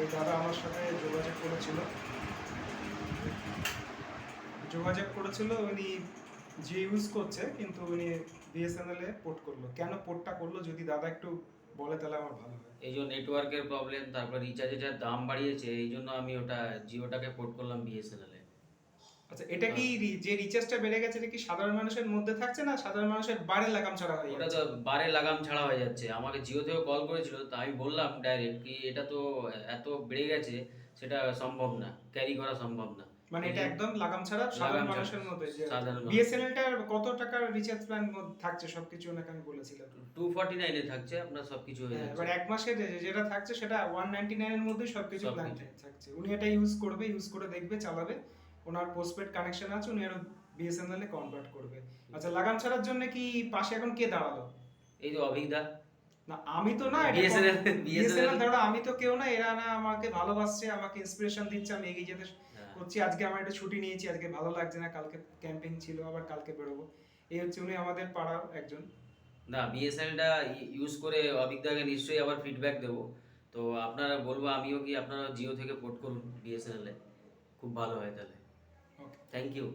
এই দাদা আমার সাথে যোগাযোগ করেছিল। যোগাযোগ করেছিল, উনি যে ইউজ করছে, কিন্তু উনি বিএসএনএল এ পোর্ট করল। কেন পোর্টটা করল? যদি দাদা একটু বলে তাহলে আমার ভালো হয়। এই যে নেটওয়ার্কের প্রবলেম তারপর রিচার্জের যা দাম বাড়িয়েছে, এই জন্য আমি ওটা জিওটাকে পোর্ট করলাম বিএসএনএল এ। আচ্ছা এটা কি রি- যে রিচার্জটা বেড়ে গেছে এটা কি সাধারণ মানুষের মধ্যে থাকছে না সাধারণ মানুষের বারে লাগাম ছাড়া হয়ে ওটা তো বারে লাগাম ছাড়া হয়ে যাচ্ছে। আমাকে জিও থেকেও কল করেছিল তো আমি বললাম ডাইরেক্ট কি এটা তো এত বেড়ে গেছে সেটা সম্ভব না ক্যারি করা সম্ভব না। মানে এটা একদম লাগাম ছাড়া সাধারণ মানুষের মধ্যে যে বিএসএনএল টার কত টাকার রিচার্জ প্ল্যান থাকছে? সবকিছু ওনাকে আমি বলেছিলাম। টু ফর্টি নাইনে থাকছে আপনার সবকিছু হয়ে হ্যাঁ, যাচ্ছে। এবার এক মাসে যেটা থাকছে সেটা ওয়ান নাইনটি নাইনের মধ্যে সবকিছু। প্ল্যান থাকছে। উনি এটা ইউজ করবে ইউজ করে দেখবে চালাবে। ওনার পোস্টপেড কানেকশন আছে উনি আরও বিএসএনএল এ কনভার্ট করবে। আচ্ছা লাগাম ছাড়ার জন্য কি পাশে এখন কে দাঁড়াল? এই যে অভিজ্ঞতা না আমি তো না BSNL বিএসএনএল ধরো আমি তো কেউ না এরা না আমাকে ভালোবাসছে আমাকে ইন্সপিরেশন দিচ্ছে আমি এগিয়ে যেতে হ্যাঁ। করছি। আজকে আমার একটা ছুটি নিয়েছি আজকে ভালো লাগছে না কালকে ক্যাম্পিং ছিল আবার কালকে বেরোবো। এই হচ্ছে উনি আমাদের পাড়ার একজন। না বিএসএনএলটা ইউজ করে অভিজ্ঞতাকে নিশ্চয়ই আবার ফিডব্যাক দেবো। তো আপনারা বলব আমিও কি আপনারা জিও থেকে পোর্ট করুন বিএসএনএল এ? খুব ভালো হয় তাহলে। Thank you.